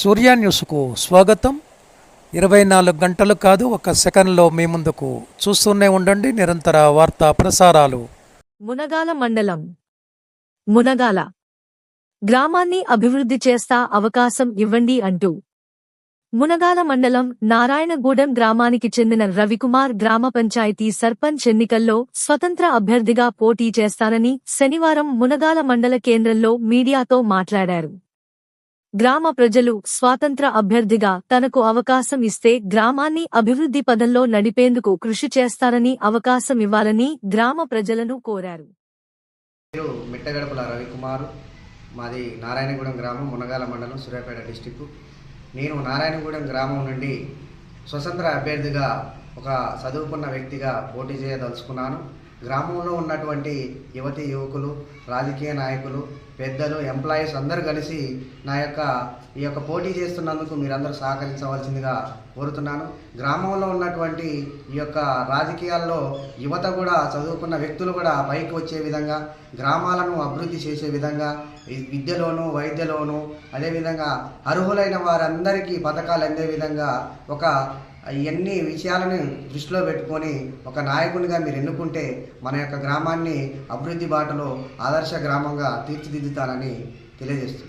సూర్య న్యూస్కు స్వాగతం. ఇరవై నాలుగు గంటలు కాదు ఒక సెకండ్లో మీ ముందుకు చూస్తూనే ఉండండి. నిరంతర వార్తా ప్రసారాలు. మునగాల మండలం. మునగాల. గ్రామాన్ని అభివృద్ధి చేస్తా అవకాశం ఇవ్వండి అంటూ. మునగాల మండలం నారాయణగూడెం గ్రామానికి చెందిన రవికుమార్ గ్రామ పంచాయతీ సర్పంచ్ ఎన్నికల్లో స్వతంత్ర అభ్యర్థిగా పోటీ చేస్తానని శనివారం మునగాల మండల కేంద్రంలో మీడియాతో మాట్లాడారు. గ్రామ ప్రజలు స్వాతంత్ర అభ్యర్థిగా తనకు అవకాశం ఇస్తే గ్రామాన్ని అభివృద్ధి పదంలో నడిపేందుకు కృషి చేస్తారని అవకాశం ఇవ్వాలని గ్రామ ప్రజలను కోరారు. మిట్టగడపల రవికుమార్ మాది నారాయణగూడెం గ్రామం మునగాల మండలం సూర్యాపేట డిస్టిక్ నేను నారాయణగూడెం గ్రామం నుండి స్వతంత్ర అభ్యర్థిగా ఒక చదువుకున్న వ్యక్తిగా పోటీ చేయదలుచుకున్నాను. గ్రామంలో ఉన్నటువంటి యువతి యువకులు రాజకీయ నాయకులు పెద్దలు ఎంప్లాయీస్ అందరూ కలిసి నా యొక్క ఈ యొక్క పోటీ చేస్తున్నందుకు మీరందరూ సహకరించవలసిందిగా కోరుతున్నాను. గ్రామంలో ఉన్నటువంటి ఈ యొక్క రాజకీయాల్లో యువత కూడా చదువుకున్న వ్యక్తులు కూడా పైకి వచ్చే విధంగా గ్రామాలను అభివృద్ధి చేసే విధంగా విద్యలోను వైద్యలోను అదేవిధంగా అర్హులైన వారందరికీ పథకాలు అందే విధంగా ఒక ఇవన్నీ విషయాలను దృష్టిలో పెట్టుకొని ఒక నాయకునిగా మీరు ఎన్నుకుంటే మన యొక్క గ్రామాన్ని అభివృద్ధి బాటలో ఆదర్శ గ్రామంగా తీర్చిదిద్దుతానని తెలియజేస్తుంది